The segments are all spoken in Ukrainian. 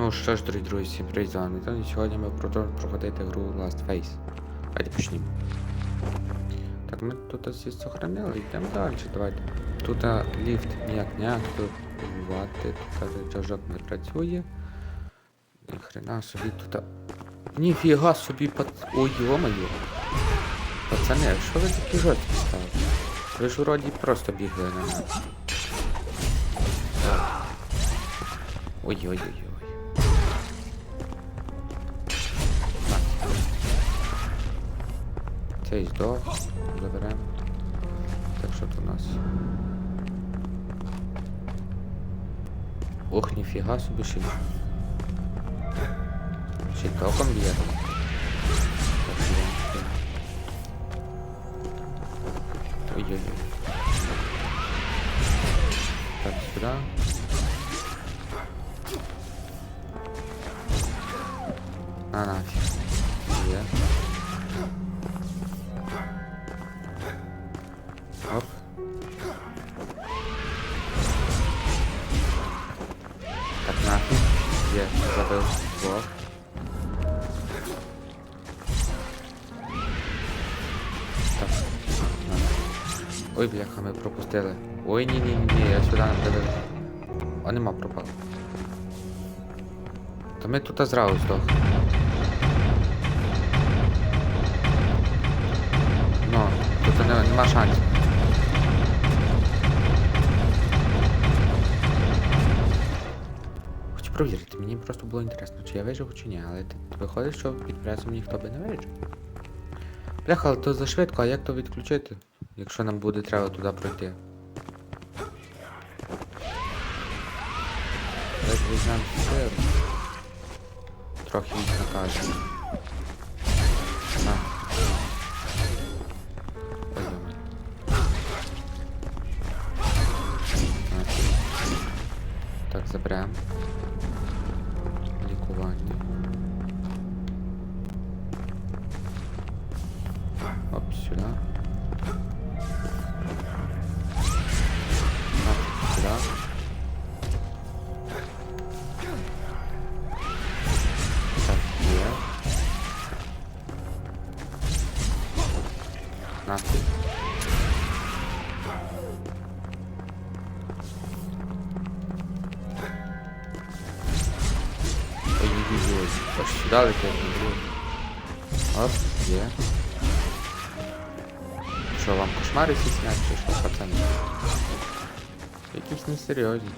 Ну що ж, дорогі друзі, всім привіт, з вами Антон, і сьогодні ми продовжуємо проходити гру Last Face. Давайте почнімо. Так, ми тут всі сохранили, йдемо далі, давайте. Тут ліфт ніяк не активувати, тут рычажок не працює. Хрена собі тут. Ніфіга собі пац... Ой, йо-моє. Пацани, а що ви такі жорсткі стали? Ви ж вроді просто бігли на мене. Ой-ой-ой-ой. Цей здох. Заберемо. Так що тут у нас. Ох, ніфіга собі ще. Ще током б'є. Ой-ой-ой. Так, сюда. На нафиг. Бляха, ми пропустили. Ой, ні, ні, ні, я сюди не дивився. А нема пропав. Та ми тут зразу здох. Ну, тут не, нема шансів. Хочу провірити, мені просто було інтересно, чи я вижив, чи ні, але виходить, що під пресом ніхто би не вижив. Бляха, але то зашвидко, а як то відключити, якщо нам буде треба туди пройти? Давайте візьмемо сир. Трохи їх накажемо. Летит, Андрей. Оп, є. Що, вам кошмари всі снять, чи що, пацани? Якісь несерйозні.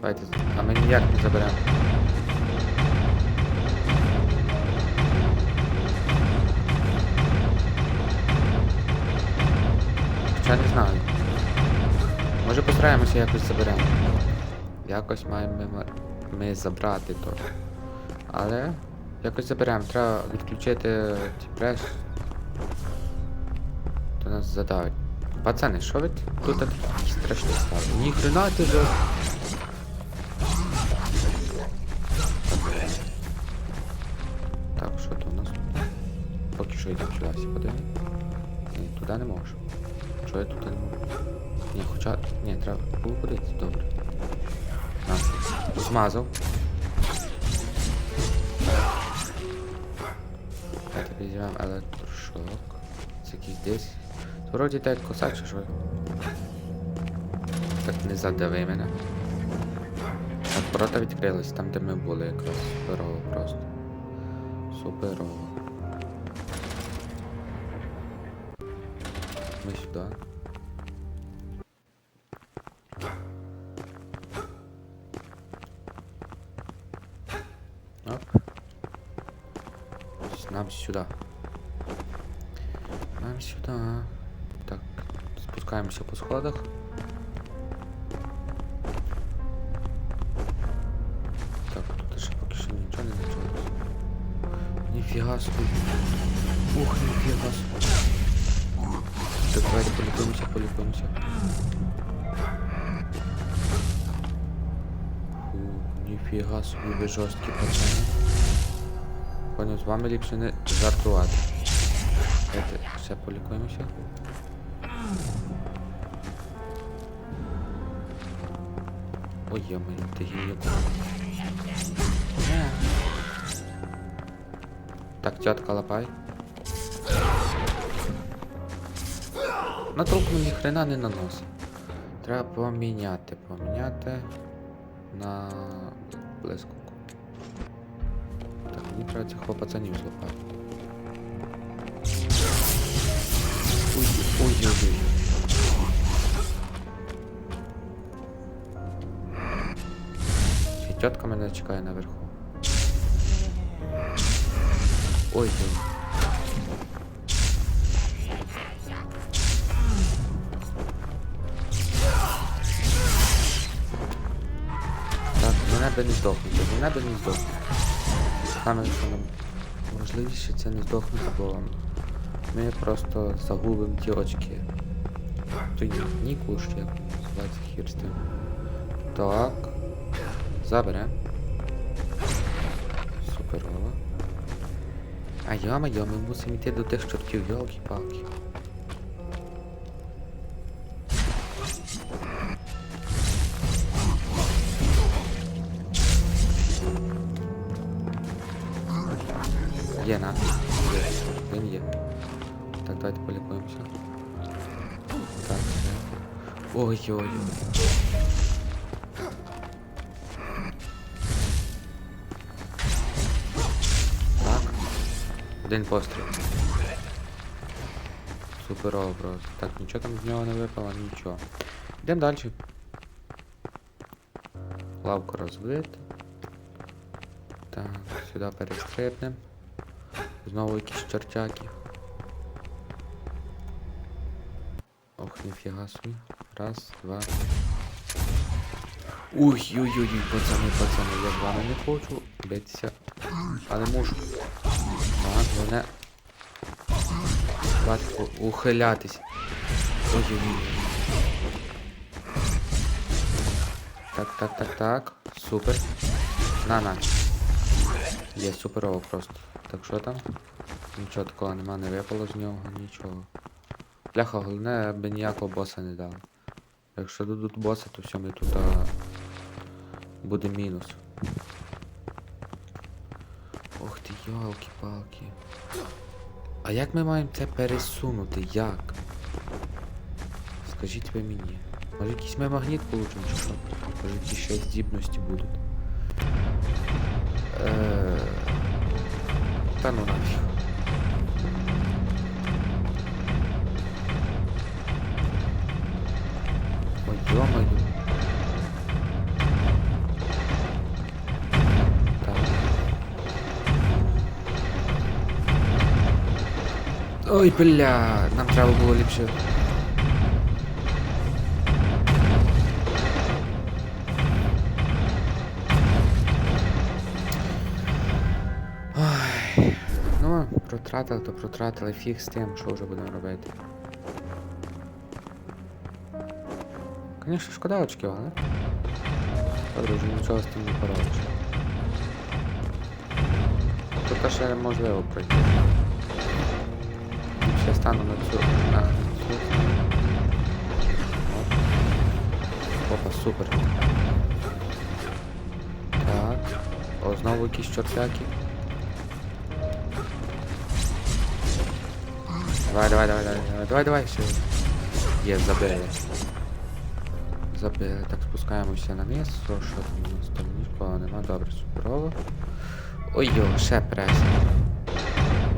Давайте, а ми ніяк не заберемо. Хоча не знаю. Може постараємося якось заберемо. Якось маємо ми, ми забрати то. Але якось заберемо. Треба відключити прес. То нас задавить. Пацани, що ви тут такі страшні стали? Ні хрена ти же. Так, що то у нас тут? Поки що йдемо сюди всі подивимось. Ні, туди не можу. Чого я тут не можу? Ні, хоча. Ні, треба було подивитися, добре. На. Змазав. Давайте візьмемо електрошок. Це якийсь десь. Вроді так косач, чи що? Так не задави мене. Так, ворота відкрились, там де ми були якраз. Суперово просто. Суперово. Ми сюди. Сходах. Так, тут ще поки що нічого не почалось. Ніфіга собі. Ух, ніфіга собі. Так, давайте полікуємося, полікуємося. Фу, ніфіга собі ви жорсткі пацани. Понял, з вами ліпше не жартувати. Давайте ще полікуємося. Ой, йо-моє, ти гільяку. Е. Так, тетка лапай. На труп мені хрена не наносить. Треба поміняти, поміняти на блискавку. Так, мені треба цих пацанів злопати. Ой, ой, ой, ой. Тітка мене чекає наверху. Ой, ой. Так, мене би не здохнути, мене би не здохнути. Саме що нам можливіше це не здохнути, бо ми просто загубимо ті очки. Той Ніку, що як називається хір. Так. Забере. Суперово. А йома-йо, ми мусимо йти до тих чортів, йолки-палки. Є на. Є. Він є. Так, давайте полікуємося. Так, все. Ой-ой-ой. Один постріл. Суперово просто. Так, нічого там з нього не випало, нічого. Йдемо далі. Лавку розбити. Так, сюди перестрибнемо. Знову якісь чертяки. Ох, ніфіга собі. Раз, два. Уй, ой, ой, ой, пацани, пацани, я з вами не хочу битися. Але мушу. Так, мене. Батько, ухилятись. Ой-ой-ой. Так, так, так, так. Супер. На, на. Є суперово просто. Так що там? Нічого такого нема, не випало з нього, нічого. Бляха, головне, аби ніякого боса не дали. Якщо дадуть боса, то все, ми тут а, буде мінус. Йолки-палки. А як ми маємо це пересунути? Як? Скажіть ви мені. Може якийсь ми магніт получимо чи що? Може якісь ще здібності будуть. Е... Та ну нафіг. Ой, бля, нам треба було ліпше. Ой, ну, протратили, то протратили фіг з тим, що вже будемо робити. Звісно, шкода очків, але. Добре, вже нічого з тим не поробиш. Тут ще можливо пройти. Стану на цю. На цю. Опа, супер. Так. О, знову якісь чортяки. Давай, давай, давай, давай, давай, давай, давай, ще. Є, забили. Забили. Так, спускаємося на. Що, що там у нас там нікого нема. Добре, суперово. Ой йо, ще прес.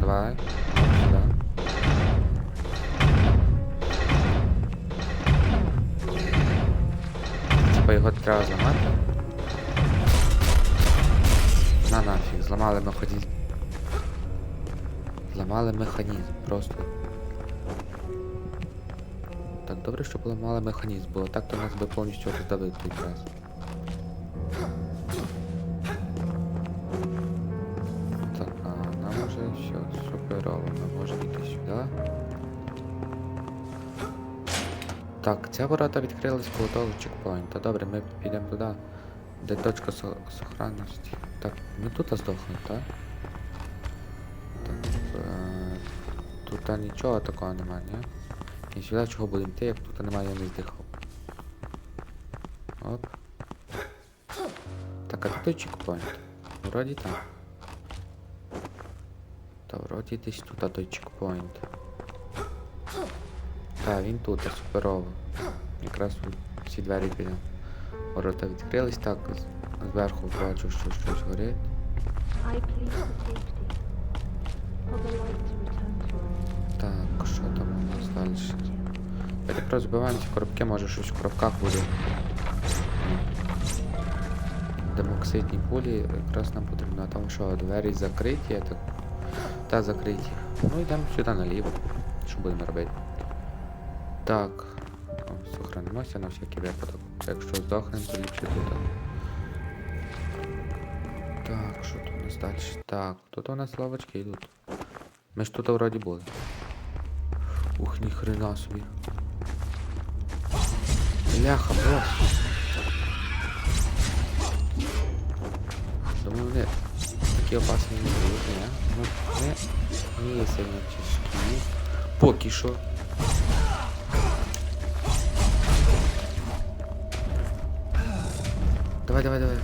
Давай. Типа його треба зламати. На нафіг, зламали механізм. Зламали механізм, просто. Так, добре, що поламали механізм, бо так то нас би повністю роздавив той час. Так, ця ворота відкрилась коло того чекпоінта. Добре, ми підемо туди, де точка сохранності. Так, ми тут здохнемо, так? Так, е, тут нічого такого немає, ні? І сюди чого будемо йти, як тут немає, я не здихав. Оп. Так, а той чекпоінт? Вроді так. Та вроді десь тут той чекпоінт. Так, він тут, суперово. Якраз всі двері біля. Ворота відкрились, так, зверху бачу, що щось горить. Так, що там у нас далі? Давайте просто збиваємо ці коробки, може щось в коробках буде. Демоксидні пулі якраз нам потрібно, а там що, двері закриті, я так. Та закриті. Ну йдемо сюди наліво. Що будемо робити? Так. Сохранимося на всякий випадок. Якщо здохнемо, то ліпше тут. Так, що тут у нас далі? Так, тут у нас лавочки йдуть. Ми ж тут вроді були. Ух, ні хрена собі. Бляха, бос. Думаю, вони такі опасні не будуть, ні? Ну, не, не сильно тяжкі. Поки що. Давай, давай, давай.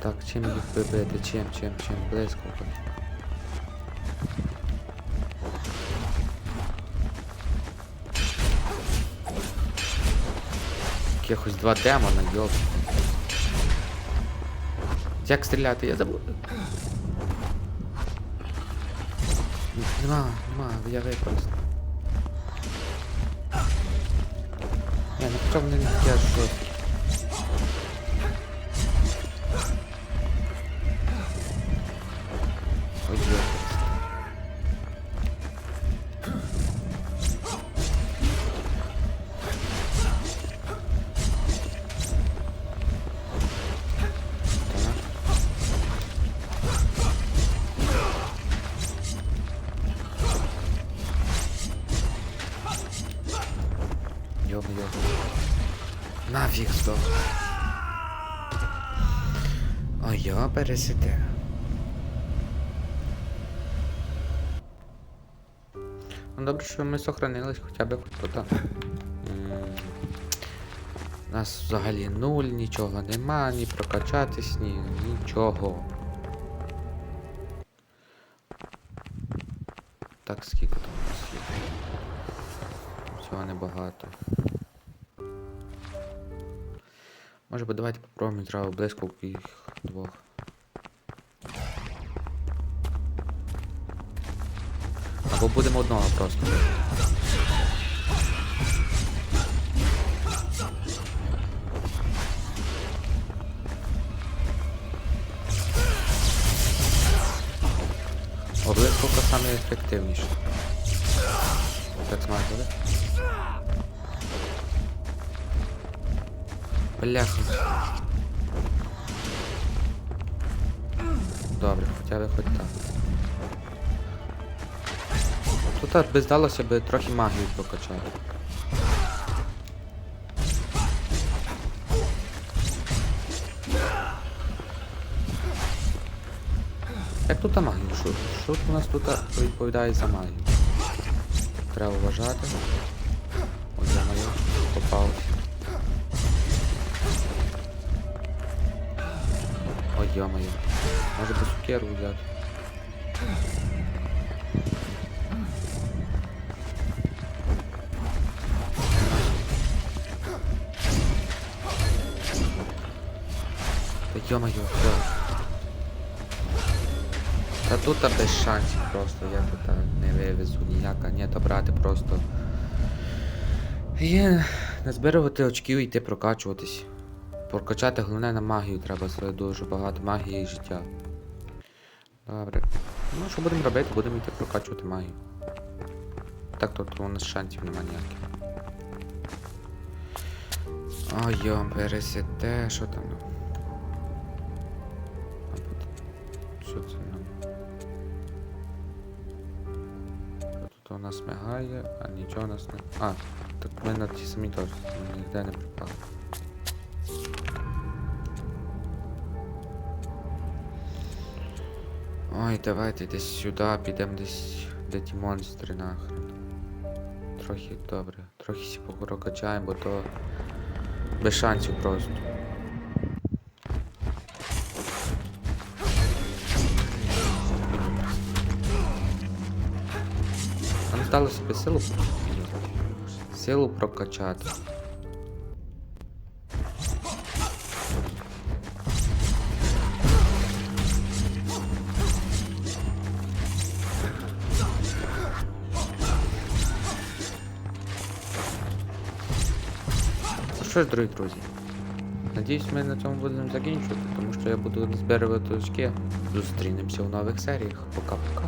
Так, чим їх вибити? Чим, чим, чим? Близько. Якихось два демона, йоп. Як стріляти, я забув. Нема, нема, я використав. Я ну хоча вони не такі аж Нафиг сдох. Ой, я пересите. Ну добре, що ми сохранились хоча б. М, У нас взагалі нуль, нічого нема, ні прокачатись, ні нічого. Так, скільки там у нас є? Всього небагато. Може би давайте попробуємо зразу близько їх двох. Або будемо одного просто. Облисковка саме ефективніше. Так смак Бляха. Добре, хоча б хоч так. Тут би здалося би трохи магію прокачати. Як тут магія? Що, що у нас тут відповідає за магію? Треба вважати. Ой, ё-моё. Може би сукеру взяти. Та ё-моё, все. Та тут та без шансів просто, я тут та не вивезу ніяка, ні, то брати просто. Є назбирувати очків і йти прокачуватись. Прокачати головне на магію треба це дуже багато магії і життя. Добре. Ну що будемо робити? Будемо йти прокачувати магію. Так тут у нас шансів нема ніяких. Ой, йом, пересете, що там? Що це нам? Тут у нас мигає, а нічого у нас не. А, так ми на ті самі теж ніде не припали. Ой, давайте десь сюди підемо десь, де ті монстри нахрен. трохи добре. Трохи сі прокачаємо, бо то без шансів просто. Нам стало силу силу прокачати. Що ж, дорогі друзі, надіюсь, ми на цьому будемо закінчувати, тому що я буду збирати очки. Зустрінемося у нових серіях. Пока-пока.